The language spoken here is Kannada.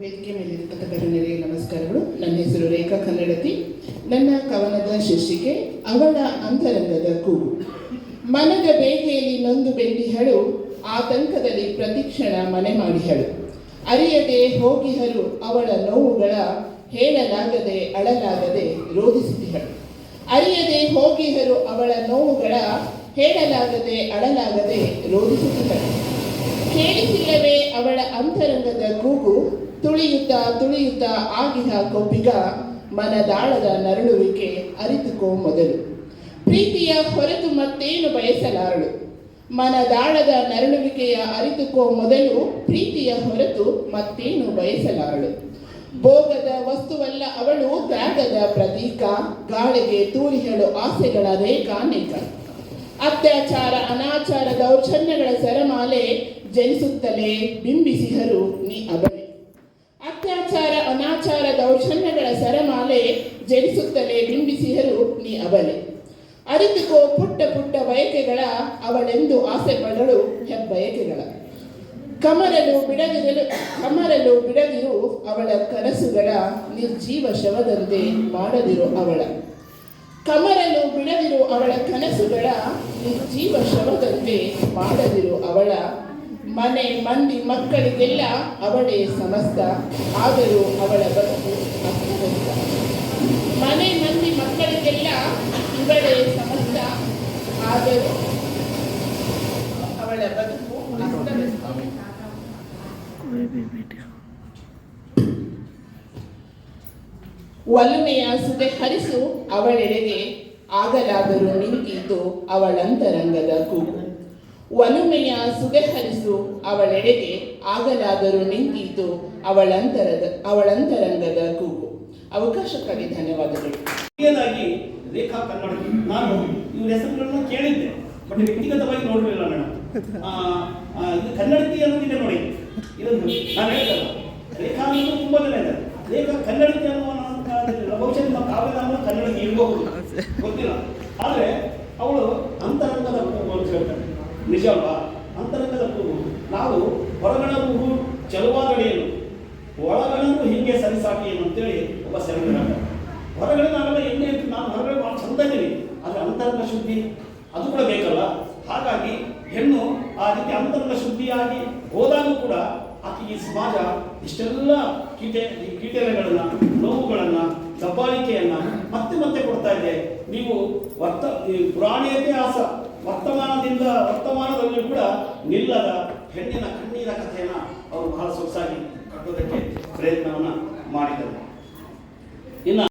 ವೇದಿಕೆ ಮೇಲಿರ್ತಕ್ಕಂಥ ಗಣ್ಯರಿಗೆ ನಮಸ್ಕಾರಗಳು. ನನ್ನ ಹೆಸರು ರೇಖಾ ಕನ್ನಡತಿ. ನನ್ನ ಕವನದ ಶೀರ್ಷಿಕೆ, ಅವಳ ಅಂತರಂಗದ ಕೂಗು. ಮನದ ಬೇಗೆಯಲ್ಲಿ ನೊಂದು ಬೆಂದಿಹಳು ಆತಂಕದಲ್ಲಿ ಪ್ರತಿಕ್ಷಣ ಮನೆ ಮಾಡಿಹಳು ಅರಿಯದೆ ಹೋಗಿಹರು ಅವಳ ನೋವುಗಳ ಹೇಳಲಾಗದೆ ಅಳಲಾಗದೆ ರೋಧಿಸುತ್ತಿಹಳು ಅರಿಯದೆ ಹೋಗಿಹರು ಅವಳ ನೋವುಗಳ ಹೇಳಲಾಗದೆ ಅಳಲಾಗದೆ ರೋಧಿಸುತ್ತಿಹಳು ಕೇಳಿಸಿಲ್ಲವೇ ಅವಳ ಅಂತರಂಗದ ಕೂಗು ತುಳಿಯುತ್ತಾ ತುಳಿಯುತ್ತ ಆಗಿದ ಕೊಬ್ಬಿಗ ಮನದಾಳದ ನರಳುವಿಕೆ ಅರಿತುಕೋ ಮೊದಲು. ಪ್ರೀತಿಯ ಹೊರತು ಮತ್ತೇನು ಬಯಸಲಾರಳು? ಮನದಾಳದ ನರಳುವಿಕೆಯ ಅರಿತುಕೋ ಮೊದಲು ಪ್ರೀತಿಯ ಹೊರತು ಮತ್ತೇನು ಬಯಸಲಾರಳು? ಭೋಗದ ವಸ್ತುವಲ್ಲ ಅವಳು, ತ್ಯಾಗದ ಪ್ರತೀಕ, ಗಾಳಿಗೆ ತೂರಿಹಳು ಆಸೆಗಳ ರೇಖಾನೇಕ ಅತ್ಯಾಚಾರ, ಅನಾಚಾರ, ದೌರ್ಜನ್ಯಗಳ ಸರಮಾಲೆ ಜನಿಸುತ್ತಲೇ ಬಿಂಬಿಸಿಹರು ನೀ ಅನಾಚಾರ ದೌರ್ಜನ್ಯಗಳ ಸರಮಾಲೆ ಜಡಿಸುತ್ತಲೇ ಬಿಂಬಿಸಿದರು ನೀ ಅವಲೆ ಅರಿತುಕೋ ಪುಟ್ಟ ಪುಟ್ಟ ಬಯಕೆಗಳ ಅವಳೆಂದು ಆಸೆ ಪಡಳು ಹೆಬ್ಬಯಕೆಗಳ ಕಮರಲು ಬಿಡದಿರಲು, ಕಮರಲು ಬಿಡದಿರು ಅವಳ ಕನಸುಗಳ ನಿರ್ಜೀವ ಶವದಂತೆ ಮಾಡದಿರು ಅವಳ. ಕಮರಲು ಬಿಡದಿರು ಅವಳ ಕನಸುಗಳ ನಿರ್ಜೀವ ಶವದಂತೆ ಮಾಡದಿರು ಅವಳ. ಮನೆ ಮಂದಿ ಮಕ್ಕಳಿಗೆಲ್ಲ ಅವಳೇ ಸಮಸ್ತ, ಆದರೂ ಅವಳ ಬದುಕು ಅಸ್ತವ್ಯಸ್ತ ಮನೆ ಮಂದಿ ಮಕ್ಕಳಿಗೆಲ್ಲ ಇವಳೇ ಸಮಸ್ತ, ಆದರೂ ಅವಳ ಬದುಕು ಒಲುಮೆಯ ಸುದೆ ಹರಿಸು ಅವಳೆಡೆಗೆ, ಆಗಲಾದರೂ ನಿಂತಿದ್ದು ಅವಳಂತರಂಗದ ಕೂಗು. ಒಲುಮೆಯ ಸುಗೆಹರಿಸು ಅವಳೆಡೆಗೆ ಆಗಲಾದರೂ ನಿಂತಿತು ಅವಳಂತರದ ಅವಳಂತರಂಗದ ಕೂಗು. ಅವಕಾಶಕ್ಕಾಗಿ ಧನ್ಯವಾದಗಳು. ಕೊನೆಯದಾಗಿ ರೇಖಾ ಕನ್ನಡಗಿ ನಾನು ಇವ್ರ ಹೆಸರುಗಳನ್ನ ಕೇಳಿದ್ದೆ ಬಟ್ ವ್ಯಕ್ತಿಗತವಾಗಿ ನೋಡಲಿಲ್ಲ ಆ, ಇದು ಕನ್ನಡತಿ ಅನ್ನೋದಿದೆ ನೋಡಿ. ಇದೊಂದು ನಾನು ಹೇಳ್ತಲ್ಲ ರೇಖಾ ಅನ್ನೋದು ತುಂಬಾ ಜನ ಇದ್ದಾರೆ. ರೇಖಾ ಕನ್ನಡತಿ ಕಾಲದಲ್ಲಿ ಬಹುಶಃ ನಿಮ್ಮ ಕಾವ್ಯನಾಮ ಕನ್ನಡತಿ ಇರಬಹುದು. ಗೊತ್ತಿಲ್ಲ ಆದರೆ ಅವಳು ಅಂತರಂಗದ ಕೂಗು ಅಂತ ಹೇಳ್ತಾರೆ ನಿಜ ಅಂತರಂಗದ ಕೂಗು. ನಾವು ಹೊರಗಣ ಕೂಗು ಚಲುವಾಗಡೆಯನ್ನು ಒಳಗಣನು ಹಿಂಗೆ ಸರಿಸಾಟಿ ಏನು ಅಂತೇಳಿ ಒಬ್ಬ ಸೆರೆಗಿರಾಗ ಹೊರಗಡೆ ನಾವೆಲ್ಲ ಎಣ್ಣೆ ಇತ್ತು ನಾನು ಹೊರಗಡೆ ಭಾಳ ಚಂದ ಇದ್ದೀನಿ. ಆದರೆ ಅಂತರಂಗ ಶುದ್ಧಿ ಅದು ಕೂಡ ಬೇಕಲ್ಲ? ಹಾಗಾಗಿ ಹೆಣ್ಣು ಆ ರೀತಿ ಅಂತರಂಗ ಶುದ್ಧಿಯಾಗಿ ಹೋದಾಗ ಕೂಡ ಆಕೆ ಈ ಸಮಾಜ ಇಷ್ಟೆಲ್ಲ ಕೀಟ, ಈ ನೋವುಗಳನ್ನು ನೋವುಗಳನ್ನ ದಬ್ಬಾಳಿಕೆಯನ್ನ ಮತ್ತೆ ಮತ್ತೆ ಕೊಡ್ತಾ ಇದೆ. ನೀವು ವರ್ತ ಆಸ, ವರ್ತಮಾನದಿಂದ ವರ್ತಮಾನದಲ್ಲಿ ಕೂಡ ನಿಲ್ಲದ ಹೆಣ್ಣಿನ ಕಣ್ಣೀರ ಕಥೆಯನ್ನ ಅವರು ಬಹಳ ಸೊಗಸಾಗಿ ಕಟ್ಟೋದಕ್ಕೆ ಪ್ರಯತ್ನವನ್ನ ಮಾಡಿದರು. ಇನ್ನು